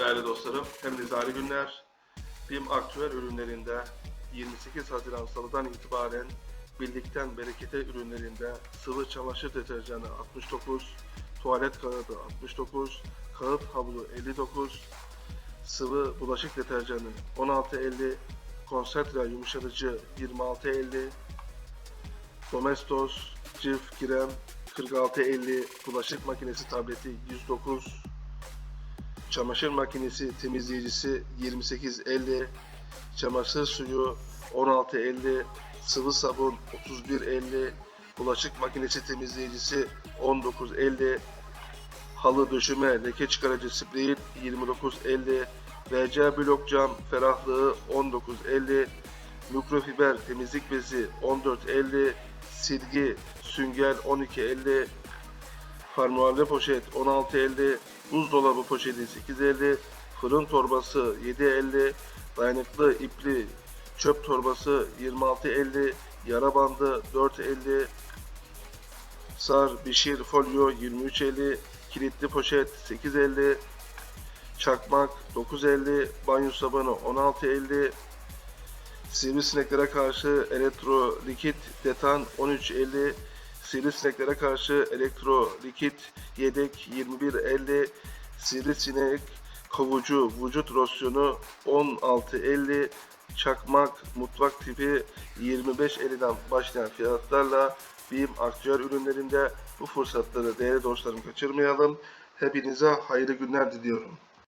Değerli dostlarım, hem nizari günler. BİM aktüel ürünlerinde 28 Haziran Salı'dan itibaren birlikten berekete ürünlerinde sıvı çamaşır deterjanı 69, tuvalet kağıdı 69, kağıt havlu 59, sıvı bulaşık deterjanı 16.50, konsantre yumuşatıcı 26.50, Domestos, Cif, Krem 46.50, bulaşık makinesi tableti 109, çamaşır makinesi temizleyicisi 28.50, çamaşır suyu 16.50, sıvı sabun 31.50, bulaşık makinesi temizleyicisi 19.50, halı döşeme leke çıkarıcı sprey 29.50, VC blok cam ferahlığı 19.50, mikrofiber temizlik bezi 14.50, silgi sünger 12.50, Fermuarlı poşet. 16.50, buzdolabı poşeti 8.50, fırın torbası 7.50, dayanıklı ipli çöp torbası 26.50, yara bandı 4.50, sar bişir folyo 23.50, kilitli poşet 8.50, çakmak 9.50, banyo sabunu 16.50, Sivrisineklere karşı elektro likit detan 13.50, sivrisineklere karşı elektro likit yedek 21.50, sivrisinek kovucu vücut losyonu 16.50, çakmak mutfak tipi 25.50'den başlayan fiyatlarla BİM aktüel ürünlerinde bu fırsatları değerli dostlarım kaçırmayalım. Hepinize hayırlı günler diliyorum.